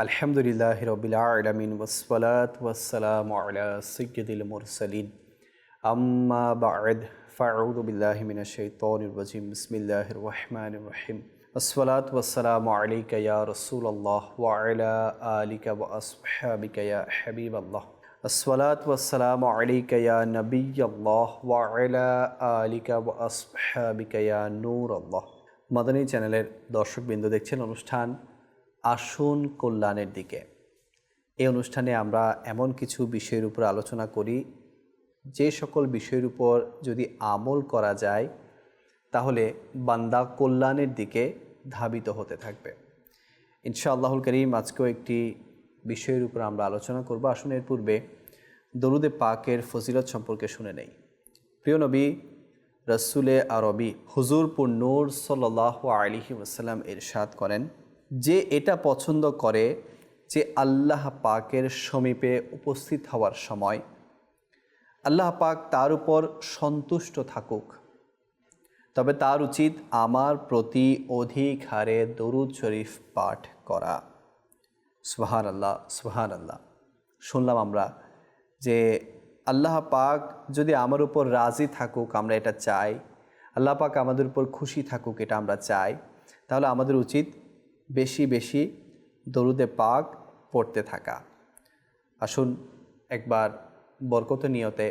আলহামদুলিল্লাহ রবিল আলমিন ওসলাত ওয়াসালাম আলা সৈয়দুল মুরসালিন আম্মা বাদ ফাউদ বিল্লাহ মিনা শৈতনির রাজিম বিসমিল্লাহির রহমানির রহিম আসসালাত ওয়াসালাম আলাইকা ইয়া রাসূলুল্লাহ ওয়া আলা আলিকা ওয়া আসহাবিকা ইয়া হাবিবাল্লাহ আসসালাত ওয়াসালাম আলাইকা ইয়া নবিয়াল্লাহ ওয়া আলা আলিকা ওয়া আসহাবিকা ইয়া নূরাল্লাহ মাদানী চ্যানেলের দর্শকবৃন্দ দেখছেন অনুষ্ঠান আসুন কল্যাণের দিকে। এই অনুষ্ঠানে আমরা এমন কিছু বিষয়ের উপর আলোচনা করি, যে সকল বিষয়ের উপর যদি আমল করা যায়, তাহলে বান্দা কল্যাণের দিকে ধাবিত হতে থাকবে। ইনশাআল্লাহুল করিম, আজকেও একটি বিষয়ের উপর আমরা আলোচনা করব। আসুন এর পূর্বে দরুদে পাকের ফজিলত সম্পর্কে শুনে নেই। প্রিয় নবী, রসুলে আরবি হুজুরপুর নূর সাল্লাহ আলিহি ওসাল্লাম ইরশাদ করেন যে এটা পছন্দ করে, যে আল্লাহ পাকের সমীপে উপস্থিত হওয়ার সময়, আল্লাহ পাক তার উপর সন্তুষ্ট থাকুক। তবে তার উচিত আমার প্রতি অধিক হারে দরুদ শরীফ পাঠ করা। সুহান আল্লাহ সুহান আল্লাহ শুনলাম আমরা যে আল্লাহ পাক যদি আমার উপর রাজি থাকুক, আমরা এটা চাই। আল্লাহ পাক আমাদের উপর খুশি থাকুক, এটা আমরা চাই। তাহলে আমাদের উচিত বেশি বেশি দরুদে পাক পড়তে থাকা। আসুন একবার বরকত নিয়তে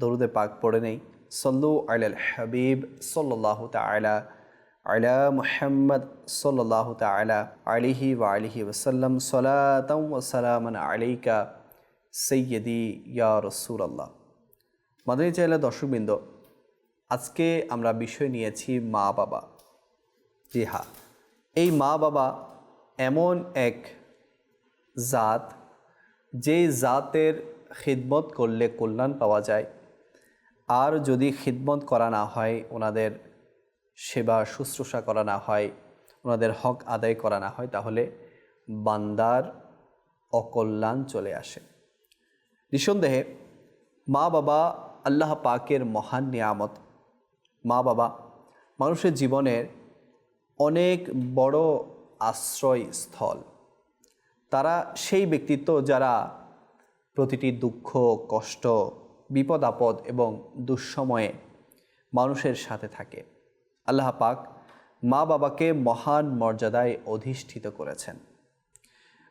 দরুদে পাক পড়ে নেই। সল্লু আল হাবিব সাল্লাহ তালা আলা মুহাম্মদ সাল্লাহ তালা আলিহি ওয়া আলিহি ওসাল্লাম সলাতম ওসালামান আলাইকা সৈয়দি ইয়া রসুল আল্লাহ মাদানী চাইলা দর্শকবৃন্দ, আজকে আমরা বিষয় নিয়েছি মা বাবা জি হ্যাঁ। এই মা বাবা এমন এক জাত, যে জাতের খিদমত করলে কল্যাণ পাওয়া যায়। আর যদি খিদমত করা না হয়, ওনাদের সেবা শুশ্রূষা করা না হয়, ওনাদের হক আদায় করা না হয়, তাহলে বান্দার অকল্যাণ চলে আসে। নিঃসন্দেহে মা বাবা আল্লাহ পাকের মহান নিয়ামত। মা বাবা মানুষের জীবনের অনেক বড় আশ্রয়স্থল। তারা সেই ব্যক্তিত্ব যারা প্রতিটি দুঃখ, কষ্ট, বিপদ, আপদ এবং দুঃসময়ে মানুষের সাথে থাকে। আল্লাহ পাক মা বাবাকে মহান মর্যাদায় অধিষ্ঠিত করেছেন।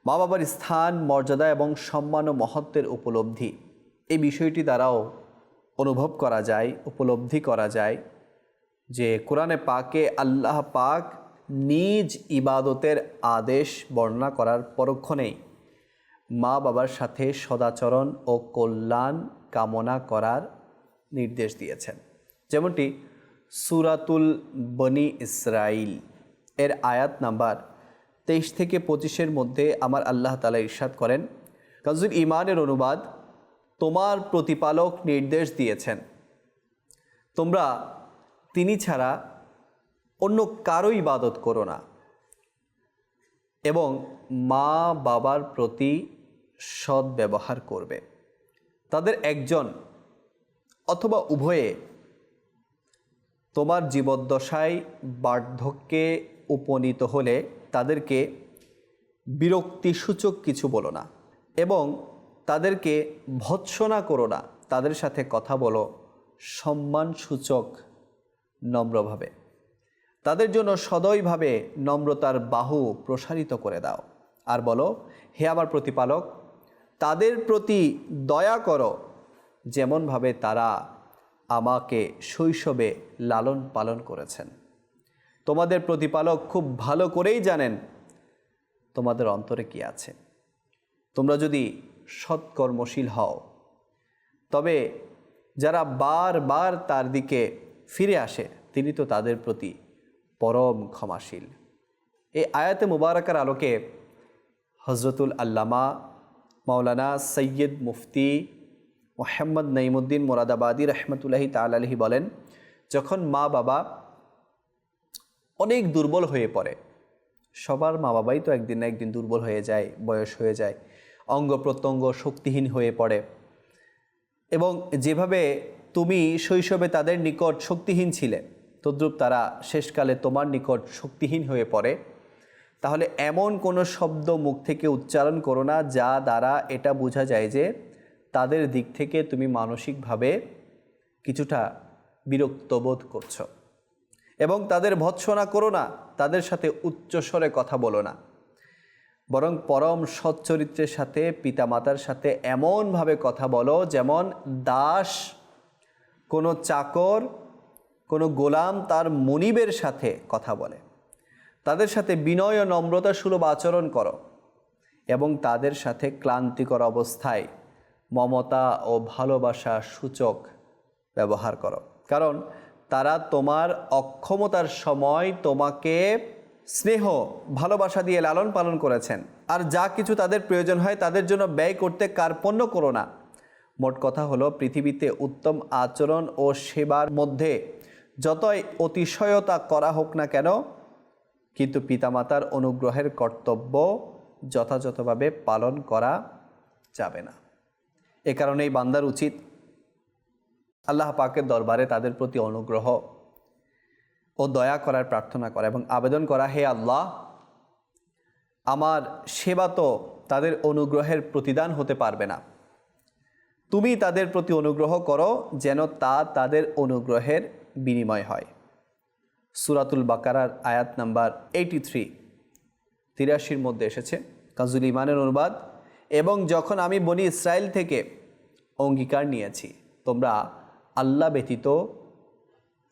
মা বাবার স্থান, মর্যাদা এবং সম্মান ও মহত্বের উপলব্ধি, এই বিষয়টি দ্বারাও অনুভব করা যায়, উপলব্ধি করা যায়। যে কোরআনে পাকে আল্লাহ পাক নিজ ইবাদতের আদেশ বর্ণনা করার পরক্ষণেই মা বাবার সাথে সদাচরণ ও কল্যাণ কামনা করার নির্দেশ দিয়েছেন। যেমনটি সুরাতুল বনি ইসরাইল এর আয়াত নাম্বার তেইশ থেকে পঁচিশের মধ্যে আমার আল্লাহ তালা ইরশাদ করেন কাজুল ইমানের অনুবাদ তোমার প্রতিপালক নির্দেশ দিয়েছেন। তোমরা তিনি ছাড়া অন্য কারও ইবাদত করো না। এবং মা বাবার প্রতি সৎ ব্যবহার করবে। তাদের একজন অথবা উভয়ে তোমার জীবদ্দশায় বার্ধক্যে উপনীত হলে তাদেরকে বিরক্তিসূচক কিছু বলো না এবং তাদেরকে ভৎসনা করো না। তাদের সাথে কথা বলো, সম্মানসূচক নম্রভাবে। তাদের জন্য সদয়ভাবে নম্রতার বাহু প্রসারিত করে দাও। আর বলো, হে আমার প্রতিপালক, তাদের প্রতি দয়া করো যেমনভাবে তারা আমাকে শৈশবে লালন পালন করেছেন। তোমাদের প্রতিপালক খুব ভালো করেই জানেন তোমাদের অন্তরে কি আছে। তোমরা যদি সৎকর্মশীল হও, তবে যারা বারবার তার দিকে ফিরে আসে, তিনি তো তাদের প্রতি পরম ক্ষমাশীল। এই আয়াতে মুবারকার আলোকে হজরতুল আল্লামা মাওলানা সৈয়দ মুফতি মোহাম্মদ নঈমুদ্দিন মোরাদাবাদী রহমতুল্লাহি তালাহি বলেন, যখন মা বাবা অনেক দুর্বল হয়ে পড়ে, সবার মা বাবাই তো একদিন না একদিন দুর্বল হয়ে যায়, বয়স হয়ে যায়, অঙ্গ প্রত্যঙ্গ শক্তিহীন হয়ে পড়ে এবং যেভাবে তুমি শৈশবে তাদের নিকট শক্তিহীন ছিলে। তদ্রূপ তারা শেষকালে তোমার নিকট শক্তিহীন হয়ে পড়ে। তাহলে এমন কোনো শব্দ মুখ থেকে উচ্চারণ করো না যা দ্বারা এটা বোঝা যায় যে তাদের দিক থেকে তুমি মানসিকভাবে কিছুটা বিরক্তবোধ করছ। এবং তাদের ভৎসনা করো না, তাদের সাথে উচ্চস্বরে কথা বলো না। বরং পরম সচ্চরিত্রের সাথে পিতামাতার সাথে এমনভাবে কথা বলো যেমন দাস কোনো চাকর, কোনো গোলাম তার মনিবের সাথে কথা বলে। তাদের সাথে বিনয় ও নম্রতা সুলভ আচরণ করো এবং তাদের সাথে ক্লান্তিকর অবস্থায় মমতা ও ভালোবাসা সূচক ব্যবহার করো। কারণ তারা তোমার অক্ষমতার সময় তোমাকে স্নেহ, ভালোবাসা দিয়ে লালন পালন করেছেন। আর যা কিছু তাদের প্রয়োজন হয় তাদের জন্য ব্যয় করতে কার্পণ্য করো না। মোট কথা হলো, পৃথিবীতে উত্তম আচরণ ও সেবার মধ্যে যতই অতিশয়তা করা হোক না কেন, কিন্তু পিতামাতার অনুগ্রহের কর্তব্য যথাযথভাবে পালন করা যাবে না। এ কারণেই বান্দার উচিত আল্লাহ পাকের দরবারে তাদের প্রতি অনুগ্রহ ও দয়া করার প্রার্থনা করা এবং আবেদন করা, হে আল্লাহ, আমার সেবা তো তাদের অনুগ্রহের প্রতিদান হতে পারবে না। তুমি তাদের প্রতি অনুগ্রহ করো যেন তা তাদের অনুগ্রহের বিনিময় হয়। সুরাতুল বাকারার আয়াত নাম্বার এইটি থ্রি তিরাশির মধ্যে এসেছে, কাজুল ইমানের অনুবাদ, এবং যখন আমি বনি ইসরায়েল থেকে অঙ্গীকার নিয়েছি, তোমরা আল্লাহ ব্যতীত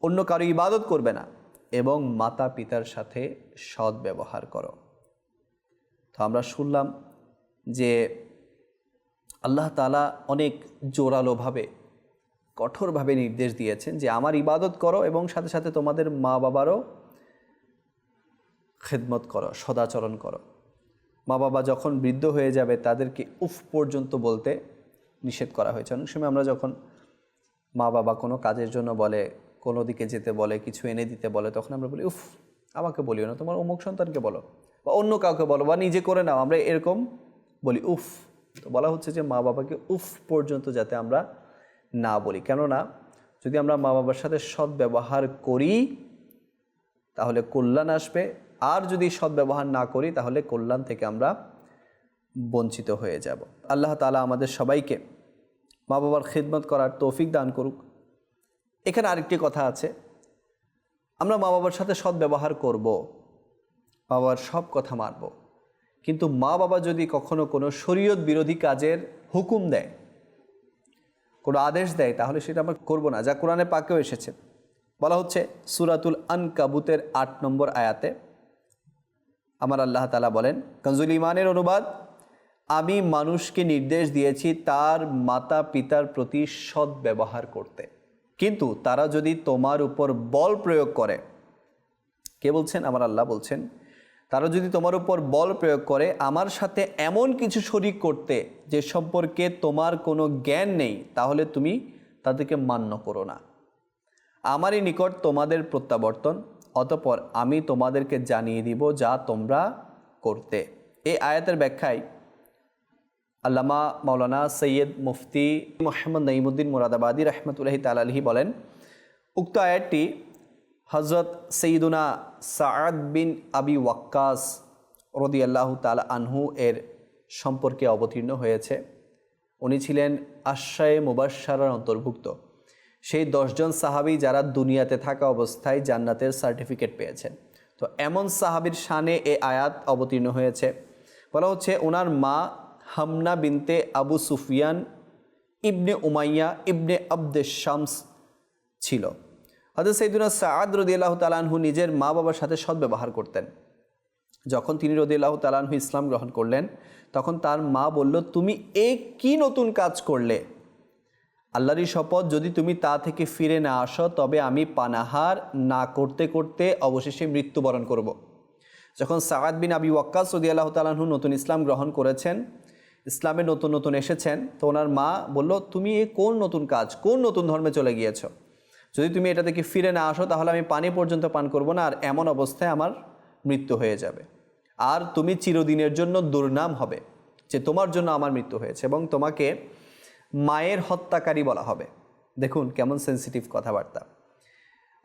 অন্য কারও ইবাদত করবে না এবং মাতা পিতার সাথে সৎ ব্যবহার করো। তো আমরা শুনলাম যে আল্লাহ তালা অনেক জোরালোভাবে, কঠোরভাবে নির্দেশ দিয়েছেন যে আমার ইবাদত করো এবং সাথে সাথে তোমাদের মা বাবারও খেদমত করো, সদাচরণ করো। মা বাবা যখন বৃদ্ধ হয়ে যাবে তাদেরকে উফ পর্যন্ত বলতে নিষেধ করা হয়েছে। অনেক সময় আমরা যখন মা বাবা কোনো কাজের জন্য বলে, কোনো দিকে যেতে বলে, কিছু এনে দিতে বলে, তখন আমরা বলি, উফ, আমাকে বলিও না, তোমার অমুক সন্তানকে বলো বা অন্য কাউকে বলো বা নিজে করে নাও। আমরা এরকম বলি, উফ তো বলা হচ্ছে যে মা বাবাকে উফ পর্যন্ত যাতে আমরা না বলি। কেননা, যদি আমরা মা বাবার সাথে সৎ ব্যবহার করি, তাহলে কল্যাণ আসবে। আর যদি সদ্ব্যবহার না করি, তাহলে কল্যাণ থেকে আমরা বঞ্চিত হয়ে যাব। আল্লাহ তালা আমাদের সবাইকে মা বাবার খিদমত করার তৌফিক দান করুক। এখানে আরেকটি কথা আছে। আমরা মা বাবার সাথে সদ্ব্যবহার করব, মা বাবার সব কথা মানব। কিন্তু মা বাবা যদি কখনো কোনো শরীয়ত বিরোধী কাজের হুকুম দেয়, কোনো আদেশ দেয়, তাহলে সেটা আমরা করব না, যা কোরআনে পাকেও এসেছে। বলা হচ্ছে সুরাতুল আন কাবুতের আট নম্বর আয়াতে আমার আল্লাহ তালা বলেন কঞ্জুল ইমানের অনুবাদ, আমি মানুষকে নির্দেশ দিয়েছি তার মাতা পিতার প্রতি সৎ ব্যবহার করতে। কিন্তু তারা যদি তোমার উপর বল প্রয়োগ করে, কে বলছেন? আমার আল্লাহ বলছেন তারা যদি তোমার উপর বল প্রয়োগ করে, আমার সাথে এমন কিছু শরিক করতে যে সম্পর্কে তোমার কোনো জ্ঞান নেই, তাহলে তুমি তাদেরকে মান্য করো না। আমারই নিকট তোমাদের প্রত্যাবর্তন, অতপর আমি তোমাদেরকে জানিয়ে দিব যা তোমরা করতে। এই আয়াতের ব্যাখ্যায় আল্লামা মাওলানা সৈয়দ মুফতি মোহাম্মদ নঈমুদ্দিন মুরাদাবাদী রহমতুল্লাহি তালাহি বলেন, উক্ত আয়াতটি হজরত সঈদুনা সাআদ বিন আবি ওয়াক্কাস রদি আল্লাহ তাল আনহু এর সম্পর্কে অবতীর্ণ হয়েছে। উনি ছিলেন আশ্রয়ে মুবাসারার অন্তর্ভুক্ত। সেই দশজন সাহাবি যারা দুনিয়াতে থাকা অবস্থায় জান্নাতের সার্টিফিকেট পেয়েছেন। তো এমন সাহাবির শানে এ আয়াত অবতীর্ণ হয়েছে। বলা হচ্ছে ওনার মা Hamna binte Abu Sufyan ibn Umayya ibn Abd Shams ছিল। হজরত সৈদুনা সাদ রদিয়াল্লাহ তালানহু নিজের মা বাবার সাথে সদ্ব্যবহার করতেন। যখন তিনি রদি রদিয়াল্লাহ তালানহু ইসলাম গ্রহণ করলেন, তখন তার মা বলল, তুমি এ কি নতুন কাজ করলে? আল্লাহরই শপথ, যদি তুমি তা থেকে ফিরে না আসো, তবে আমি পানাহার না করতে করতে অবশেষে মৃত্যুবরণ করব। যখন সাদ বিন আবি ওয়াক্কাস সদি আল্লাহ তালাহু নতুন ইসলাম গ্রহণ করেছেন, ইসলামে নতুন নতুন এসেছেন, তো ওনার মা বলল, তুমি এ কোন নতুন কাজ, কোন নতুন ধর্মে চলে গিয়েছো? যদি তুমি এটা থেকে ফিরে না আসো, তাহলে আমি পানি পর্যন্ত পান করব না, আর এমন অবস্থায় আমার মৃত্যু হয়ে যাবে। আর তুমি চিরদিনের জন্য দুর্নাম হবে, যে তোমার জন্য আমার মৃত্যু হয়েছে, এবং তোমাকে মায়ের হত্যাকারী বলা হবে। দেখুন কেমন সেন্সিটিভ কথাবার্তা।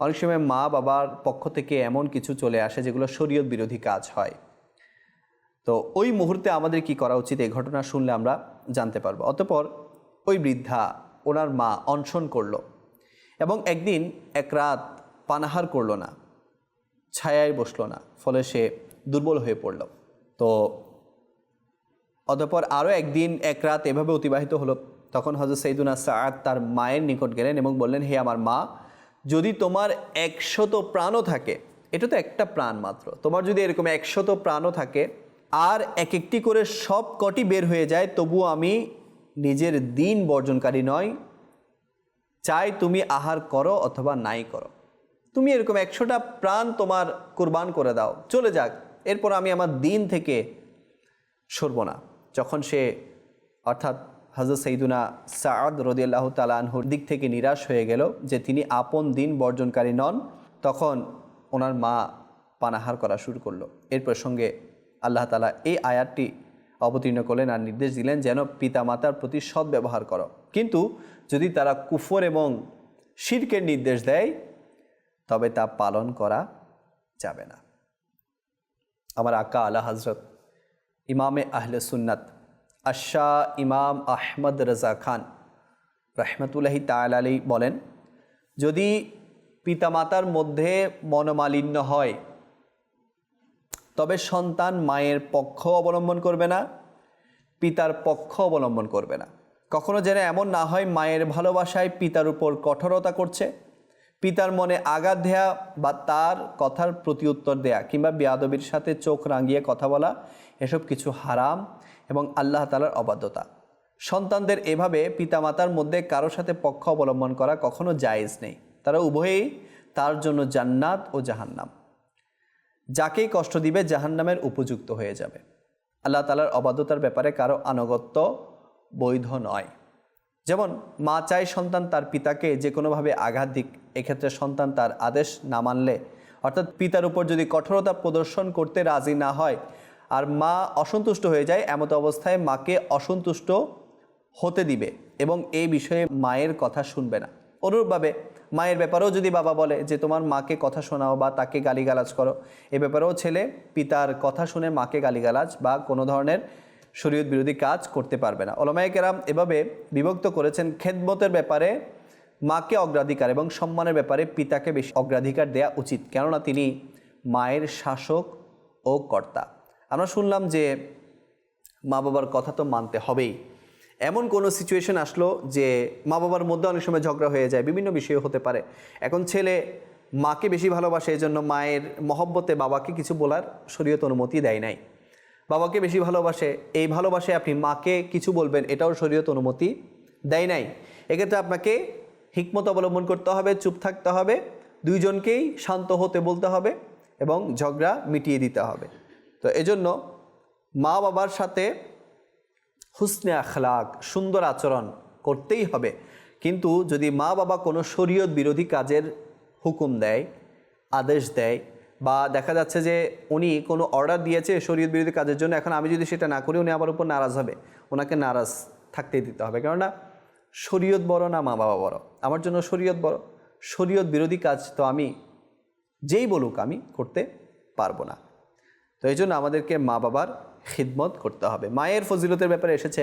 অনেক সময় মা বাবার পক্ষ থেকে এমন কিছু চলে আসে, যেগুলো শরীয়ত বিরোধী কাজ হয়। তো ওই মুহূর্তে আমাদের কি করা উচিত, এই ঘটনা শুনলে আমরা জানতে পারব। অতপর ওই বৃদ্ধা, ওনার মা অনশন করল। এবং একদিন এক রাত পানাহার করল না, ছায়ায় বসল না, ফলে সে দুর্বল হয়ে পড়ল। তো অতঃপর আরও একদিন এক রাত এভাবে অতিবাহিত হলো। তখন হজরত সৈদুনা সাদ তার মায়ের নিকট গেলেন এবং বললেন, হে আমার মা, যদি তোমার একশত প্রাণও থাকে, এটা তো একটা প্রাণ মাত্র, তোমার যদি এরকম একশত প্রাণও থাকে, আর এক একটি করে সব কটি বের হয়ে যায়, তবুও আমি নিজের দিন বর্জনকারী নয় চাই তুমি আহার করো অথবা নাই করো। তুমি এরকম একশোটা প্রাণ তোমার কোরবান করে দাও, চলে যাক। এরপর আমি আমার দিন থেকে সরব না। যখন সে অর্থাৎ হজরত সৈদুনা সাদ রদিয়াল্লাহ তালানহুর দিক থেকে নিরাশ হয়ে গেল যে তিনি আপন দিন বর্জনকারী নন, তখন ওনার মা পানাহার করা শুরু করল। এর প্রসঙ্গে আল্লাহ তালা এই আয়াতটি অবতীর্ণ করলেন আর নির্দেশ দিলেন যেন পিতামাতার প্রতি সৎ ব্যবহার করো। কিন্তু যদি তারা কুফর এবং শিরকের নির্দেশ দেয়, তবে তা পালন করা যাবে না। আমার আকা আলা হজরত ইমামে আহলে সুন্নাত আশা ইমাম আহমদ রাজা খান রহমতুল্লাহি তাল আলী বলেন, যদি পিতামাতার মধ্যে মনোমালিন্য হয় তবে সন্তান মায়ের পক্ষ অবলম্বন করবে না, পিতার পক্ষ অবলম্বন করবে না। কখনো যেন এমন না হয় মায়ের ভালোবাসায় পিতার উপর কঠোরতা করছে, পিতার মনে আঘাত দেয়া বা তার কথার প্রতিউত্তর দেয়া কিংবা বেয়াদবির সাথে চোখ রাঙিয়ে কথা বলা, এসব কিছু হারাম এবং আল্লাহ তালার অবাধ্যতা। সন্তানদের এভাবে পিতামাতার মধ্যে কারোর সাথে পক্ষ অবলম্বন করা কখনো জায়েজ নেই। তারা উভয়েই তার জন্য জান্নাত ও জাহান্নাম। যাকেই কষ্ট দিবে জাহান্নামের উপযুক্ত হয়ে যাবে। আল্লাহ তালার অবাধ্যতার ব্যাপারে কারও আনুগত্য বৈধ নয়। যেমন, মা চায় সন্তান তার পিতাকে যে কোনোভাবে আঘাত দিক, এক্ষেত্রে সন্তান তার আদেশ না মানলে। অর্থাৎ পিতার উপর যদি কঠোরতা প্রদর্শন করতে রাজি না হয়, আর মা অসন্তুষ্ট হয়ে যায়, এমত অবস্থায় মাকে অসন্তুষ্ট হতে দিবে এবং এই বিষয়ে মায়ের কথা শুনবে না। অনুরূপভাবে মায়ের ব্যাপারেও যদি বাবা বলে যে তোমার মাকে কথা শোনাও বা তাকে গালিগালাজ করো, এ ব্যাপারেও ছেলে পিতার কথা শুনে মাকে গালিগালাজ বা কোনো ধরনের শরীয়ত বিরোধী কাজ করতে পারবে না। ওলামায় কেরাম এভাবে বিভক্ত করেছেন খেদমতের ব্যাপারে মাকে অগ্রাধিকার এবং সম্মানের ব্যাপারে পিতাকে বেশি অগ্রাধিকার দেয়া উচিত, কেননা তিনি মায়ের শাসক ও কর্তা। আমরা শুনলাম যে মা বাবার কথা তো মানতে হবেই। এমন কোনো সিচুয়েশন আসলো যে মা বাবার মধ্যে অনেক সময় ঝগড়া হয়ে যায়, বিভিন্ন বিষয় হতে পারে। এখন ছেলে মাকে বেশি ভালোবাসে এই জন্য মায়ের মহব্বতে বাবাকে কিছু বলার শরীয়ত অনুমতি দেয় নাই। বাবাকে বেশি ভালোবাসে, এই ভালোবাসে আপনি মাকে কিছু বলবেন, এটাও শরীয়ত অনুমতি দেয় নাই। এক্ষেত্রে আপনাকে হিকমত অবলম্বন করতে হবে, চুপ থাকতে হবে, দুইজনকেই শান্ত হতে বলতে হবে এবং ঝগড়া মিটিয়ে দিতে হবে। তো এজন্য মা বাবার সাথে হুসনে আখলাক, সুন্দর আচরণ করতেই হবে। কিন্তু যদি মা বাবা কোনো শরীয়ত বিরোধী কাজের হুকুম দেয়, আদেশ দেয় বা দেখা যাচ্ছে যে উনি কোনো অর্ডার দিয়েছে শরীয়ত বিরোধী কাজের জন্য, এখন আমি যদি সেটা না করি, উনি আমার উপর নারাজ হবে। ওনাকে নারাজ থাকতেই দিতে হবে। কেননা শরীয়ত বড় না মা বাবা বড়? আমার জন্য শরীয়ত বড়। শরীয়ত বিরোধী কাজ তো আমি, যেই বলুক আমি করতে পারব না। তো এই জন্য আমাদেরকে মা বাবার খিদমত করতে হবে। মায়ের ফজিলতের ব্যাপারে এসেছে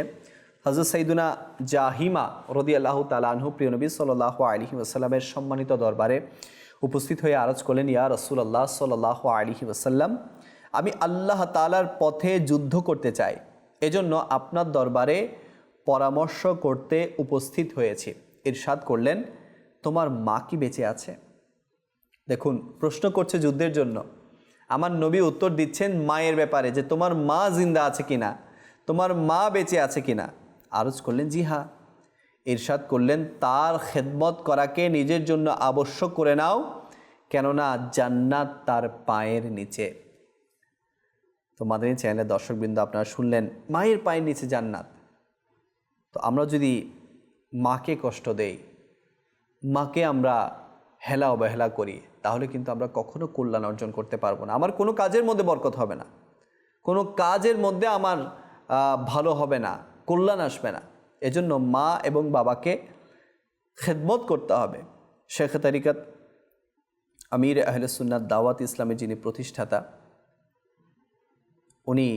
হজরত সৈদুনা জাহিমা রদি আল্লাহ তালাহু প্রিয়নবী সাল্লাহ আলহি ওসাল্লামের সম্মানিত দরবারে উপস্থিত হয়ে আরজ করলেন, ইয়া রসুল আল্লাহ সাল্লাহ আলহি ওসাল্লাম আমি আল্লাহ তালার পথে যুদ্ধ করতে চাই। এজন্য আপনার দরবারে পরামর্শ করতে উপস্থিত হয়েছি। ইরশাদ করলেন, তোমার মা কি বেঁচে আছে? দেখুন, প্রশ্ন করছে যুদ্ধের জন্য। আমার নবী উত্তর দিচ্ছেন মায়ের ব্যাপারে যে তোমার মা জিন্দা আছে কিনা, তোমার মা বেঁচে আছে কিনা। আরজ করলেন, জি হা ইরশাদ করলেন, তার খেদমত করাকে নিজের জন্য আবশ্যক করে নাও, কেননা জান্নাত তার পায়ের নিচে। তো মাদানী চ্যানেলের দর্শকবৃন্দ আপনারা শুনলেন, মায়ের পায়ের নিচে জান্নাত। তো আমরা যদি মাকে কষ্ট দেই, মাকে আমরা হেলা অবহেলা করি তাহলে কিন্তু আমরা কখনো কল্যাণ অর্জন করতে পারব না। আমার কোনো কাজের মধ্যে বরকত হবে না। কোনো কাজের মধ্যে আমার ভালো হবে না, কল্যাণ আসবে না। এজন্য মা এবং বাবাকে খেদমত করতে হবে। শেখ তারিকাত আমির আহলে সুন্নাত দাওয়াত ইসলামের যিনি প্রতিষ্ঠাতা, উনি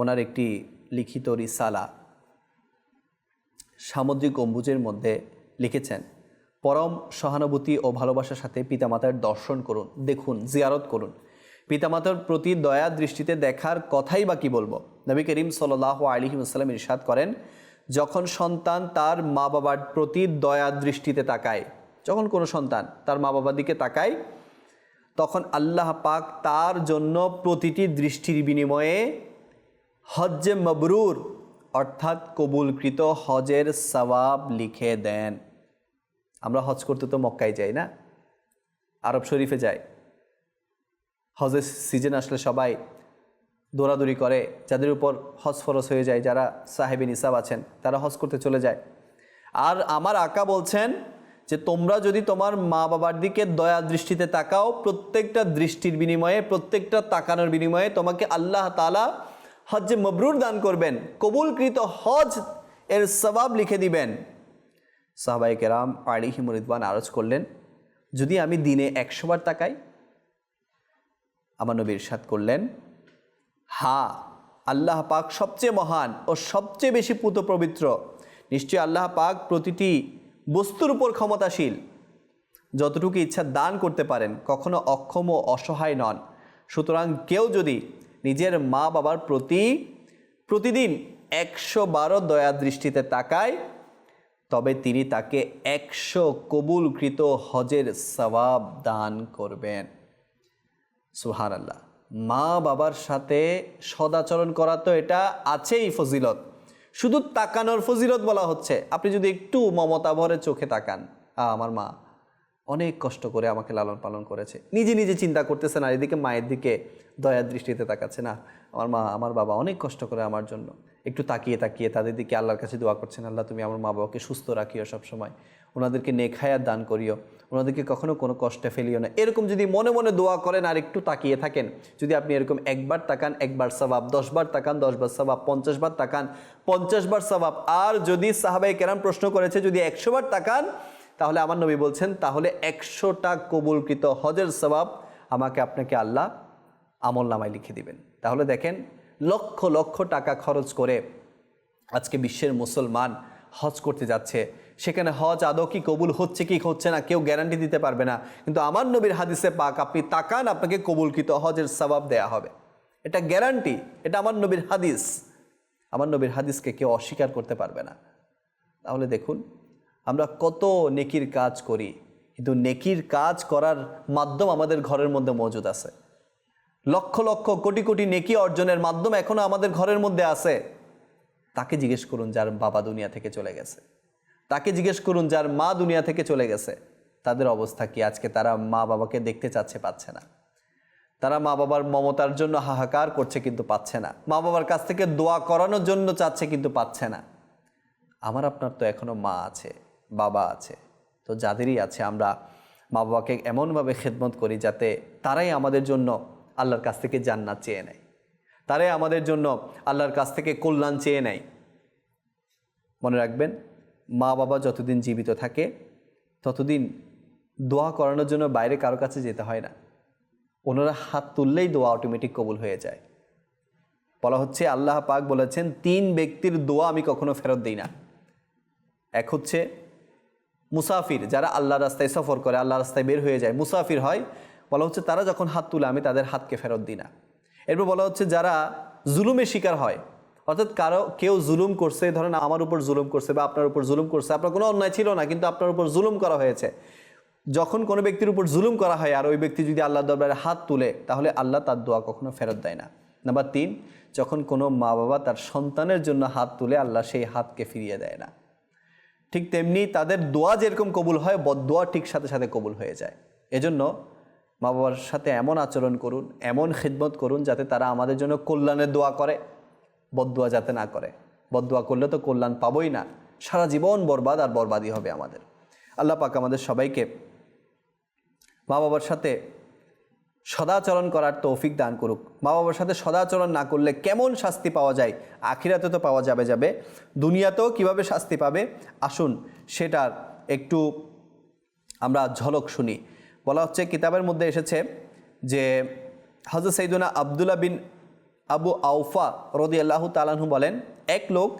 ওনার একটি লিখিত রিসালা সামুদ্রিক অম্বুজের মধ্যে লিখেছেন। পরম সহানুভূতি ও ভালোবাসার সাথে পিতামাতার দর্শন করুন, দেখুন, জিয়ারত করুন। পিতামাতার প্রতি দয়া দৃষ্টিতে দেখার কথাই বা কি বলব? নবী করিম সাল্লাহ আলিহিম আসসালাম ইরশাদ করেন, যখন সন্তান তার মা বাবার প্রতি দয়া দৃষ্টিতে তাকায়, যখন কোনো সন্তান তার মা বাবার দিকে তাকায়, তখন আল্লাহ পাক তার জন্য প্রতিটি দৃষ্টির বিনিময়ে হজ্জে মবরুর, অর্থাৎ কবুলকৃত হজের সওয়াব লিখে দেন। আমরা হজ করতে তো মক্কায় যাই না? আরব শরীফে যাই। হজের সিজন আসলে সবাই দৌড়াদৌড়ি করে, যাদের উপর হজ ফরস হয়ে যায়, যারা সাহেবিন ইসাব আছেন, তারা হজ করতে চলে যায়। আর আমার আকা বলছেন যে, তোমরা যদি তোমার মা বাবার দিকে দয়া দৃষ্টিতে তাকাও, প্রত্যেকটা দৃষ্টির বিনিময়ে, প্রত্যেকটা তাকানোর বিনিময়ে তোমাকে আল্লাহ তালা হজ্জে মবরুর দান করবেন। কবুলকৃত হজ এর সবাব লিখে দিবেন। সাহবাই কেরাম আলিহি মরিদবান আরজ করলেন, যদি আমি দিনে একশোবার তাকাই? আমার নবী ইরশাদ করলেন, হা, আল্লাহ পাক সবচেয়ে মহান ও সবচেয়ে বেশি পুত পবিত্র। নিশ্চয়ই আল্লাহ পাক প্রতিটি বস্তুর উপর ক্ষমতাশীল। যতটুকু ইচ্ছা দান করতে পারেন, কখনো অক্ষম ও অসহায় নন। সুতরাং কেউ যদি নিজের মা বাবার প্রতি প্রতিদিন একশো বারো দয়া দৃষ্টিতে তাকায় তবে তিনি তাকে একশো কবুলকৃত হজের সবাব দান করবেন। সুহান আল্লাহ মা বাবার সাথে সদাচরণ করা তো এটা আছেই ফজিলত। শুধু তাকানোর ফজিলত বলা হচ্ছে। আপনি যদি একটু মমতা ভরে চোখে তাকান। আমার মা অনেক কষ্ট করে আমাকে লালন পালন করেছে। নিজে নিজে চিন্তা করতেছেন আর এদিকে মায়ের দিকে দয়ার দৃষ্টিতে তাকাচ্ছে। না, আমার মা, আমার বাবা অনেক কষ্ট করে আমার জন্য একটু তাকিয়ে তাকিয়ে তাদের দিকে আল্লাহর কাছে দোয়া করছেন, আল্লাহ, তুমি আমার মা বাবাকে সুস্থ রাখিও সবসময়। ওনাদেরকে নেখায়ার দান করিও। ওনাদেরকে কখনো কোনো কষ্টে ফেলিও না। এরকম যদি মনে মনে দোয়া করেন আর একটু তাকিয়ে থাকেন, যদি আপনি এরকম একবার তাকান, একবার সবাব দশবার তাকান, দশবার সবাব পঞ্চাশ বার তাকান পঞ্চাশ বার সবাব আর যদি সাহাবাই কেরাম প্রশ্ন করেছে, যদি একশো বার তাকান, তাহলে আমার নবী বলছেন, তাহলে একশোটা কবুলকৃত হজের সবাব আমাকে, আপনাকে আল্লাহ আমল নামায় লিখে দিবেন। তাহলে দেখেন লক্ষ লক্ষ টাকা খরচ করে আজকে বিশ্বের মুসলমান হজ করতে যাচ্ছে। সেখানে হজ আদৌ কি কবুল হচ্ছে, কি হচ্ছে না, কেউ গ্যারান্টি দিতে পারবে না। কিন্তু আমার নবীর হাদিসে পাক, আপনি তাকান, আপনাকে কবুলকৃত হজের সবাব দেয়া হবে। এটা গ্যারান্টি এটা আমার নবীর হাদিস। আমার নবীর হাদিসকে কেউ অস্বীকার করতে পারবে না। তাহলে দেখুন, আমরা কত নেকির কাজ করি। কিন্তু নেকির কাজ করার মাধ্যম আমাদের ঘরের মধ্যে মজুদ আছে। লক্ষ লক্ষ কোটি কোটি নেকি অর্জনের মাধ্যম এখনও আমাদের ঘরের মধ্যে আছে। তাকে জিজ্ঞেস করুন যার বাবা দুনিয়া থেকে চলে গেছে। তাকে জিজ্ঞেস করুন যার মা দুনিয়া থেকে চলে গেছে। তাদের অবস্থা কি? আজকে তারা মা বাবাকে দেখতে চাচ্ছে, পাচ্ছে না। তারা মা বাবার মমতার জন্য হাহাকার করছে কিন্তু পাচ্ছে না। মা বাবার কাছ থেকে দোয়া করানোর জন্য চাচ্ছে কিন্তু পাচ্ছে না। আমার, আপনার তো এখনও মা আছে, বাবা আছে। তো যাদেরই আছে, আমরা মা বাবাকে এমনভাবে খেদমত করি যাতে তারাই আমাদের জন্য আল্লাহর কাছ থেকে জান্নাত চেয়ে নেয়। তারাই আমাদের জন্য আল্লাহর কাছ থেকে কল্যাণ চেয়ে নেয়। মনে রাখবেন মা বাবা যতদিন জীবিত থাকে, ততদিন দোয়া করানোর জন্য বাইরে কারও কাছে যেতে হয় না। ওনারা হাত তুললেই দোয়া অটোমেটিক কবুল হয়ে যায়। বলা হচ্ছে, আল্লাহ পাক বলেছেন, তিন ব্যক্তির দোয়া আমি কখনো ফেরত দিই না। এক হচ্ছে, মুসাফির, যারা আল্লাহ রাস্তায় সফর করে আল্লাহ রাস্তায় বের হয়ে যায়। মুসাফির হয় বলা হচ্ছে তারা যখন হাত তুলে, আমি তাদের হাতকে ফেরত দিই না। এরপর বলা হচ্ছে যারা জুলুমের শিকার হয়, অর্থাৎ কারও, কেউ জুলুম করছে, ধরেন আমার উপর জুলুম করছে বা আপনার উপর জুলুম করছে, আপনার কোনো অন্যায় ছিল না, কিন্তু আপনার উপর জুলুম করা হয়েছে। যখন কোনো ব্যক্তির উপর জুলুম করা হয় আর ওই ব্যক্তি যদি আল্লাহ দরবারে হাত তুলে, তাহলে আল্লাহ তার দোয়া কখনো ফেরত দেয় না। নাম্বার তিন, যখন কোনো মা বাবা তার সন্তানের জন্য হাত তুলে, আল্লাহ সেই হাতকে ফিরিয়ে দেয় না। ঠিক তেমনি তাদের দোয়া যেরকম কবুল হয় বদোয়া ঠিক সাথে সাথে কবুল হয়ে যায়। এজন্য মা বাবার সাথে এমন আচরণ করুন, এমন খিদমত করুন যাতে তারা আমাদের জন্য কল্যাণের দোয়া করে বদুয়া যাতে না করে। বদুয়া করলে তো কল্যাণ পাবই না। সারা জীবন বরবাদ আর বরবাদই হবে আমাদের। আল্লাহ পাক আমাদের সবাইকে মা বাবার সাথে সদাচরণ করার তৌফিক দান করুক। মা বাবার সাথে সদাচরণ না করলে কেমন শাস্তি পাওয়া যায়? আখিরাতে তো পাওয়া যাবে যাবে। দুনিয়াতেও কীভাবে শাস্তি পাবে? আসুন, সেটার একটু আমরা ঝলক শুনি। বলা হচ্ছে, কিতাবের মধ্যে এসেছে যে হজরত সৈদুনা আবদুল্লা বিন আবু আউফা রদি আল্লাহ তালাহু বলেন, এক লোক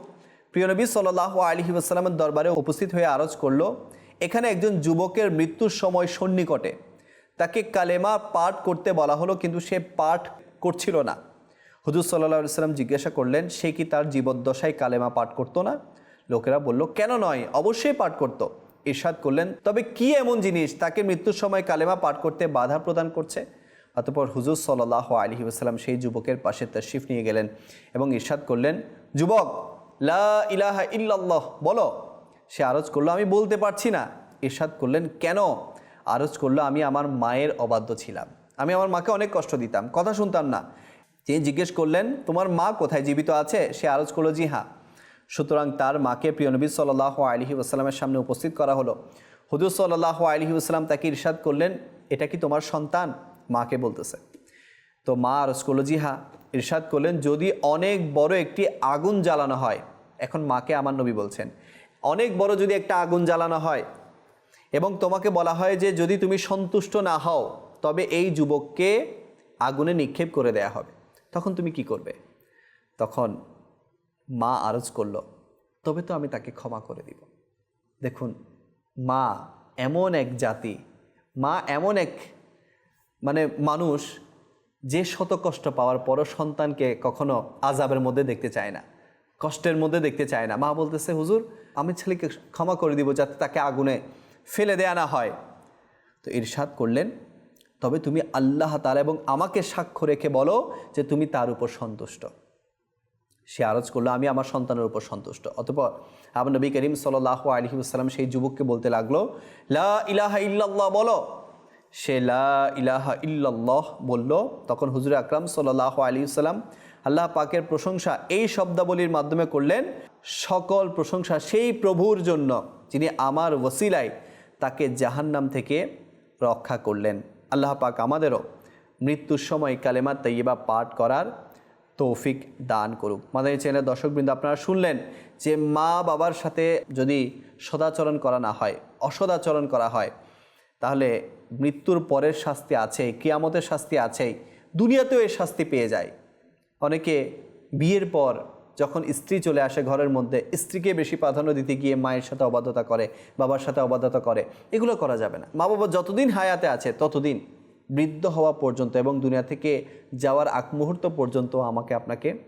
প্রিয়নবী সাল্লাহ আলহি আসসালামের দরবারে উপস্থিত হয়ে আরজ করল, এখানে একজন যুবকের মৃত্যুর সময় সন্নিকটে। তাকে কালেমা পাঠ করতে বলা হলো, কিন্তু সে পাঠ করছিল না। হুজুর সাল্লাহ সাল্লাম জিজ্ঞাসা করলেন, সে কি তার জীবদ্দশায় কালেমা পাঠ করতো না? লোকেরা বলল, কেন নয়, অবশ্যই পাঠ করতো। ইরশাদ করলেন। তবে কি এমন জিনিস? তাকে মৃত্যুর সময় কালেমা পাঠ করতে বাধা প্রদান করছে। অতপর হুজুর সাল্লাহ আলহি আসাল্লাম সেই যুবকের পাশে তশরিফ নিয়ে গেলেন এবং ইরশাদ করলেন, যুবক, লা ইলাহা বলো। সে আরজ করল, আমি বলতে পারছি না। ইরশাদ করলেন, কেন? আরজ করল, আমি আমার মায়ের অবাধ্য ছিলাম। আমি আমার মাকে অনেক কষ্ট দিতাম, কথা শুনতাম না। তিনি জিজ্ঞেস করলেন, তোমার মা কোথায়? জীবিত আছে? সে আরজ করল, জি হ্যাঁ। সুতরাং তার মাকে প্রিয়নবী সাল্লাহ আলহি আসসালামের সামনে উপস্থিত করা হলো। হুদুর সাল্লাহ আলহি আসসালাম তাকে ইরশাদ করলেন, এটা কি তোমার সন্তান? মাকে বলতেছে। তো মা করল হ্যাঁ ইরশাদ করলেন, যদি অনেক বড় একটি আগুন জ্বালানো হয়, এখন মাকে আমার নবী বলছেন, অনেক বড় যদি একটা আগুন জ্বালানো হয় এবং তোমাকে বলা হয় যে যদি তুমি সন্তুষ্ট না হও, তবে এই যুবককে আগুনে নিক্ষেপ করে দেয়া হবে। তখন তুমি কি করবে? তখন মা আরজ করল, তবে তো আমি তাকে ক্ষমা করে দিব। দেখুন, মা এমন এক জাতি, মা এমন এক মানে মানুষ যে শত কষ্ট পাওয়ার পরও সন্তানকে কখনো আজাবের মধ্যে দেখতে চায় না, কষ্টের মধ্যে দেখতে চায় না। মা বলতেছে, হুজুর, আমি ছেলেকে ক্ষমা করে দিব যাতে তাকে আগুনে ফেলে দেয়া না হয়। তো ইরশাদ করলেন, তবে তুমি আল্লাহ তালা এবং আমাকে সাক্ষ্য রেখে বলো যে তুমি তার উপর সন্তুষ্ট। সে আরজ করল, আমি আমার সন্তানের উপর সন্তুষ্ট। অতপর আমার নবী করিম সাল্লাহ আলহিউসালাম সেই যুবককে বলতে লাগল, লা ইলাহা ইল্লাল্লাহ বলো। সে লা ইলাহা ইল্লাল্লাহ বলল। তখন হুজুর আকরাম সাল্লাহ আলিউসালাম আল্লাহ পাকের প্রশংসা এই শব্দাবলীর মাধ্যমে করলেন। সকল প্রশংসা সেই প্রভুর জন্য যিনি আমার ওসিলায় তাকে জাহান্নাম থেকে রক্ষা করলেন। আল্লাহ পাক আমাদেরও মৃত্যুর সময় কালেমা তৈবা পাঠ করার তৌফিক দান করুক। মাদানী চ্যানেলের দর্শকবৃন্দ, আপনারা শুনলেন যে মা বাবার সাথে যদি সদাচরণ করা না হয়, অসদাচরণ করা হয়, তাহলে মৃত্যুর পরের শাস্তি আছেই, কিয়ামতের শাস্তি আছেই, দুনিয়াতেও এই শাস্তি পেয়ে যায়। অনেকে বিয়ের পর যখন স্ত্রী চলে আসে ঘরের মধ্যে, স্ত্রীকে বেশি প্রাধান্য দিতে গিয়ে মায়ের সাথে অবাধ্যতা করে, বাবার সাথে অবাধ্যতা করে, এগুলো করা যাবে না। মা বাবা যতদিন হায়াতে আছে, ততদিন বৃদ্ধ হওয়া পর্যন্ত এবং দুনিয়া থেকে যাওয়ার আগ মুহূর্ত পর্যন্ত আমাকে আপনাকে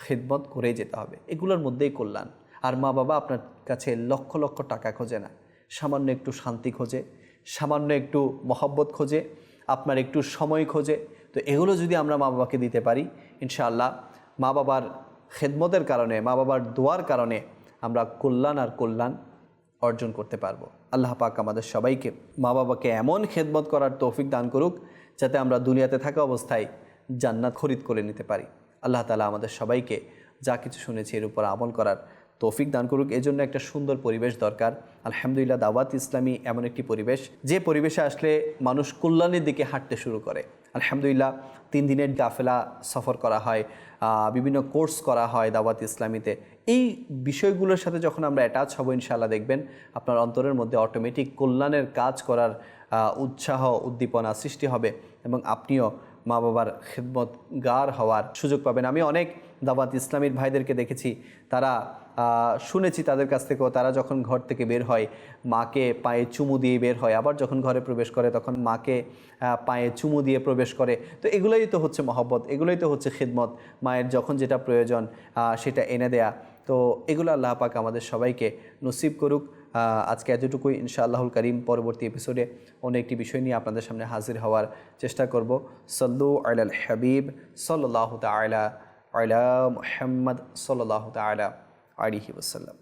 খেদমত করেই যেতে হবে। এগুলোর মধ্যেই কল্যাণ। আর মা বাবা আপনার কাছে লক্ষ লক্ষ টাকা খোঁজে না। সামান্য একটু শান্তি খোঁজে, সামান্য একটু মহব্বত খোঁজে, আপনার একটু সময় খোঁজে। তো এগুলো যদি আমরা মা বাবাকে দিতে পারি, ইনশাআল্লাহ মা বাবার খেদমতের কারণে, মা বাবার দোয়ার কারণে আমরা কল্যাণ আর কল্যাণ অর্জন করতে পারব। আল্লাহ পাক আমাদের সবাইকে মা বাবাকে এমন খেদমত করার তৌফিক দান করুক যাতে আমরা দুনিয়াতে থাকা অবস্থায় জান্নাত খরিদ করে নিতে পারি। আল্লাহ তালা আমাদের সবাইকে যা কিছু শুনেছি এর উপর আমল করার তৌফিক দান করুক। এজন্য একটা সুন্দর পরিবেশ দরকার। আলহামদুলিল্লাহ, দাওয়াত ইসলামী এমন একটি পরিবেশ, যে পরিবেশে আসলে মানুষ কল্যাণের দিকে হাঁটতে শুরু করে। আলহামদুলিল্লাহ, তিন দিনের গাফেলা সফর করা হয় বিভিন্ন কোর্স করা হয় দাওয়াত ইসলামীতে। এই বিষয়গুলোর সাথে যখন আমরা অ্যাটাচ হব, ইনশাআল্লাহ দেখবেন আপনার অন্তরের মধ্যে অটোমেটিক কল্যাণের কাজ করার উৎসাহ, উদ্দীপনা সৃষ্টি হবে এবং আপনিও মা বাবার খেদমতগার হওয়ার সুযোগ পাবেন। আমি অনেক দাওয়াত ইসলামীর ভাইদেরকে দেখেছি, তারা শুনেছি তাদের কাছ থেকেও তারা যখন ঘর থেকে বের হয়, মাকে পায়ে চুমু দিয়ে বের হয়, আবার যখন ঘরে প্রবেশ করে তখন মাকে পায়ে চুমু দিয়ে প্রবেশ করে। তো এগুলোই তো হচ্ছে মহব্বত, এগুলোই তো হচ্ছে খেদমত, মায়ের যখন যেটা প্রয়োজন সেটা এনে দেয়া। তো এগুলো আল্লাহ পাক আমাদের সবাইকে নসিব করুক। আজকে এতটুকুই, ইনশাআল্লাহুল করিম। পরবর্তী এপিসোডে অন্য একটি বিষয় নিয়ে আপনাদের সামনে হাজির হওয়ার চেষ্টা করব। সল্লু আল হাবিব সাল্লাহ তালা আলা মোহাম্মদ সাল্লাহ তালা আলিহি ওসাল্লাম